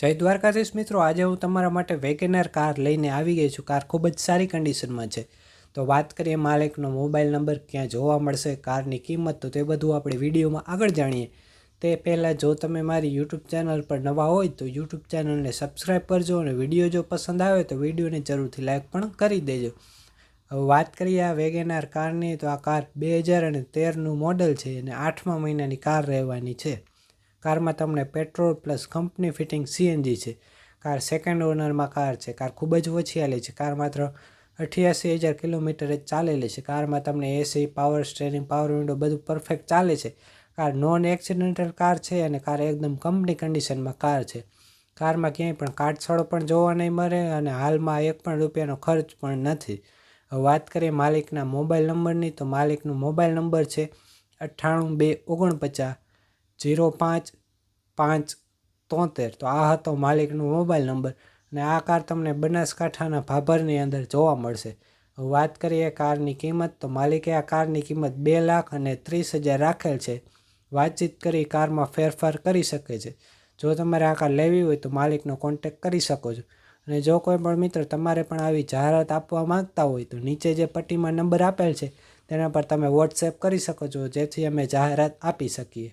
જય દ્વારકાધીશ મિત્રો, આજે હું તમારા માટે વેગેનર કાર લઈને આવી ગઈ છું. કાર ખૂબ જ સારી કન્ડિશનમાં છે. તો વાત કરીએ માલિકનો મોબાઈલ નંબર ક્યાં જોવા મળશે કારની કિંમત, તો તે બધું આપણે વિડીયોમાં આગળ જાણીએ. તે પહેલાં જો તમે મારી યુટ્યુબ ચેનલ પર નવા હોય, તો યુટ્યુબ ચેનલને સબસ્ક્રાઈબ કરજો અને વીડિયો જો પસંદ આવે, તો વિડીયોને જરૂરથી લાઈક પણ કરી દેજો. હવે વાત કરીએ આ વેગેનાર કારની તો આ કાર બે હજાર અને તેરનું મોડલ છે અને આઠમા મહિનાની કાર રહેવાની છે. કારમાં તમને petrol plus company fitting CNG છે. કાર સેકન્ડ ઓનરમાં કાર છે. કાર ખૂબ જ ઓછી હાલે છે. કાર માત્ર અઠ્યાસી હજાર કિલોમીટર જ ચાલેલી છે. કારમાં તમને AC power steering power window બધું પરફેક્ટ ચાલે છે. કાર નોન એક્સિડેન્ટલ કાર છે અને કાર એકદમ કંપની કન્ડિશનમાં કાર છે. કારમાં ક્યાંય પણ કાટછડો પણ જોવા નહીં મળે અને હાલમાં એક પણ રૂપિયાનો ખર્ચ પણ નથી. હવે વાત કરીએ માલિકના મોબાઈલ નંબરની, તો માલિકનો મોબાઈલ નંબર છે અઠ્ઠાણું બે ઓગણપચાસ જીરો પાંચ પાંચ તોતેર. તો આ હતો માલિકનો મોબાઈલ નંબર અને આ કાર તમને બનાસકાંઠાના ભાભરની અંદર જોવા મળશે. વાત કરીએ કારની કિંમત. તો માલિકે આ કારની કિંમત બે લાખ અને ત્રીસ હજાર રાખેલ છે. વાતચીત કરી કારમાં ફેરફાર કરી શકે છે. જો તમારે આ કાર લેવી હોય તો માલિકનો કોન્ટેક કરી શકો છો. અને જો કોઈ પણ મિત્ર તમારે પણ આવી જાહેરાત આપવા માંગતા હોય તો નીચે જે પટ્ટીમાં નંબર આપેલ છે તેના પર તમે વોટ્સએપ કરી શકો છો જેથી અમે જાહેરાત આપી શકીએ.